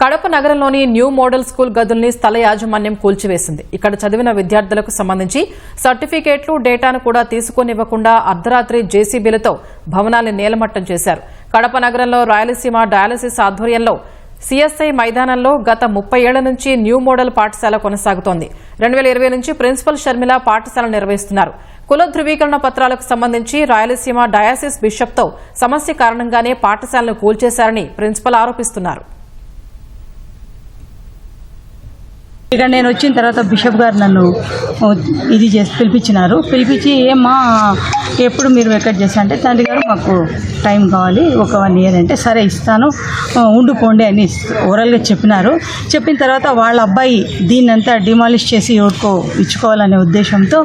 కడప నగరంలోని new model school గదుల్ని స్థల యాజమాన్యం కూల్చివేసింది. ఇక్కడ చదివిన విద్యార్థులకు సంబంధించి సర్టిఫికేట్లు డేటాను కూడా తీసుకొనివ్వకుండా అర్ధరాత్రి జేసీబీలతో భవనాల్ని నేలమట్టం చేశారు. కడప నగరంలో రాయలసీమ డయాలసిస్ ఆధ్వర్యంలో సిఎస్ఐ మైదానంలో గత ముప్పై ఏళ్ళ నుంచి న్యూ మోడల్ పాఠశాల కొనసాగుతోంది. రెండు వేల ఇరవై నుంచి ప్రిన్సిపల్ షర్మిల పాఠశాల నిర్వహిస్తున్నారు. కుల ధృవీకరణ పత్రాలకు సంబంధించి రాయలసీమ డయాసిస్ బిషప్తో సమస్య కారణంగానే పాఠశాలను కూల్చేశారని ప్రిన్సిపల్ ఆరోపిస్తున్నారు. ఇక్కడ నేను వచ్చిన తర్వాత బిషప్ గారు నన్ను ఇది చేసి పిలిపించినారు. పిలిపించి ఏమ్మా ఎప్పుడు మీరు ఎక్కడ చేస్తా? అంటే తండ్రి గారు మాకు టైం కావాలి ఒక వన్ ఇయర్ అంటే సరే ఇస్తాను ఉండిపోండి అని ఓరల్గా చెప్పినారు. చెప్పిన తర్వాత వాళ్ళ అబ్బాయి దీన్నంతా డిమాలిష్ చేసి ఎవరికో ఇచ్చుకోవాలనే ఉద్దేశంతో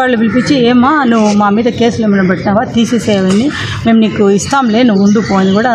వాళ్ళు పిలిపించి ఏమ్మా నువ్వు మా మీద కేసులు ఏమైనా పెట్టినావా? తీసేసేవని మేము నీకు ఇస్తాంలే నువ్వు ఉండిపో అని కూడా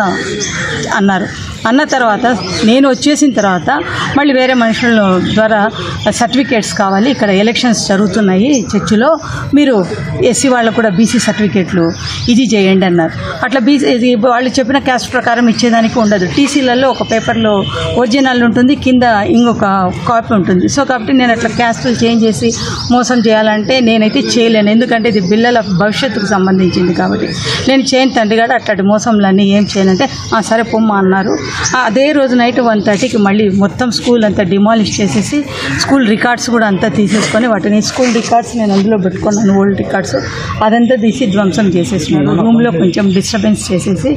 అన్నారు. అన్న తర్వాత నేను వచ్చేసిన తర్వాత మళ్ళీ వేరే మనుషుల ద్వారా సర్టిఫికేట్స్ కావాలి. ఇక్కడ ఎలక్షన్స్ జరుగుతున్నాయి చర్చిలో. మీరు ఎస్సీ వాళ్ళకు కూడా బీసీ సర్టిఫికేట్లు ఇది చేయండి అన్నారు. అట్లా బీసీ ఇది వాళ్ళు చెప్పిన క్యాస్ట్ ప్రకారం ఇచ్చేదానికి ఉండదు. టీసీలలో ఒక పేపర్లో ఒరిజినల్ ఉంటుంది కింద ఇంకొక కాపీ ఉంటుంది. సో కాబట్టి నేను అట్లా క్యాస్టులు చేంజ్ చేసి మోసం చేయాలంటే నేనైతే చేయలేను. ఎందుకంటే ఇది పిల్లల భవిష్యత్తుకు సంబంధించింది కాబట్టి. నేను చేయను తండ్రి గారు అట్లాంటి మోసంలన్నీ ఏం చేయనంటే "ఆ, సరే పొమ్మ అన్నారు. అదే రోజు నైట్ వన్ థర్టీకి మళ్ళీ మొత్తం స్కూల్ అంతా డిమాలిష్ చేసేసి స్కూల్ రికార్డ్స్ కూడా అంతా తీసేసుకొని వాటిని స్కూల్ రికార్డ్స్ నేను అందులో పెట్టుకున్నాను ఓల్డ్ రికార్డ్స్ అదంతా తీసి ధ్వంసం చేసేసినాను. రూమ్లో కొంచెం డిస్టర్బెన్స్ చేసేసి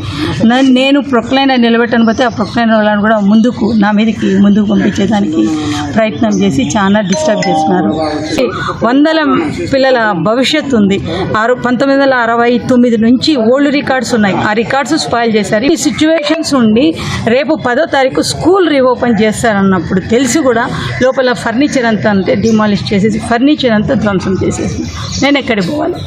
నేను ప్రొక్లైన్ నిలబెట్టను పోతే ఆ ప్రొక్లైన్ వాళ్ళని కూడా ముందుకు నా మీదకి ముందుకు పంపించేదానికి ప్రయత్నం చేసి చాలా డిస్టర్బ్ చేసినారు. వందల పిల్లల భవిష్యత్తు ఉంది. ఆరు పంతొమ్మిది వందల అరవై తొమ్మిది నుంచి ఓల్డ్ రికార్డ్స్ ఉన్నాయి. ఆ రికార్డ్స్ స్పాయిల్ చేశారు. ఈ సిచ్యువేషన్స్ ఉండి రేపు పదో తారీఖు స్కూల్ రీఓపెన్ చేస్తారన్నప్పుడు తెలిసి కూడా లోపల ఫర్నిచర్ అంతా అంతే డిమాలిష్ చేసేసి ఫర్నిచర్ అంతా ధ్వంసం చేసేసి నేను ఎక్కడికి పోవాలి?